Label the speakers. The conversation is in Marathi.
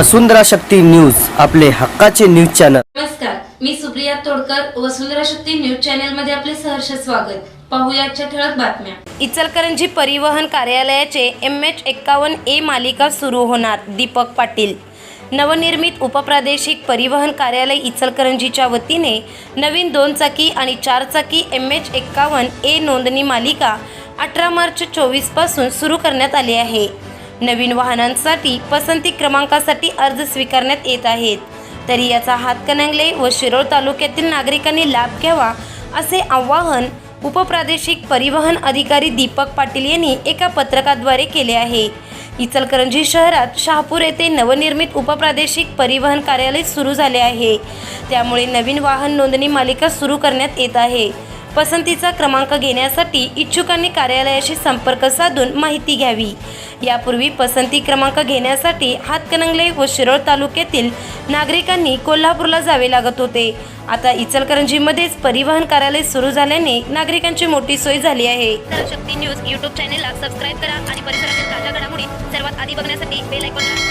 Speaker 1: वसुंधरा शक्ती न्यूज आपले हक्काचे न्यूज चॅनल.
Speaker 2: नमस्कार मी सुप्रिया तोडकर वसुंधरा शक्ती न्यूज चॅनलमध्ये आपले सहर्ष स्वागत. पाहूया आजच्या ठळक बातम्या. इचलकरंजी परिवहन कार्यालयाचे एम एच एक्कावन्न ए मालिका सुरू होणार दीपक पाटील. नवनिर्मित उपप्रादेशिक परिवहन कार्यालय इचलकरंजीच्या वतीने नवीन दोन चाकी आणि चार चाकी एम एच एक्कावन्न ए नोंदणी मालिका अठरा मार्च चोवीसपासून सुरू करण्यात आली आहे. नवीन वाहनांसाठी पसंती क्रमांकासाठी अर्ज स्वीकारण्यात येत आहेत. तरी याचा हातकणंगले व शिरोळ तालुक्यातील नागरिकांनी लाभ घ्यावा असे आवाहन उपप्रादेशिक परिवहन अधिकारी दीपक पाटील यांनी एका पत्रकाद्वारे केले आहे. इचलकरंजी शहरात शहापूर येथे नवनिर्मित उपप्रादेशिक परिवहन कार्यालय सुरू झाले आहे. त्यामुळे नवीन वाहन नोंदणी मालिका सुरू करण्यात येत आहे. पसंतीचा क्रमांक घेण्यासाठी इच्छुकांनी कार्यालयाशी संपर्क साधून माहिती घ्यावी. यापूर्वी पसंती क्रमांक घेण्यासाठी हातकणंगले व शिरोळ तालुक्यातील नागरिकांनी कोल्हापूरला जावे लागत होते. आता इचलकरंजीमध्येच परिवहन कार्यालय सुरू झाल्याने नागरिकांची मोठी सोय झाली आहे.
Speaker 3: शक्ती न्यूज यूट्यूब चॅनेलला सबस्क्राईब करा आणि परिसरातील ताज्या घडामोडी सर्वात आधी बघण्यासाठी बेल आयकॉनला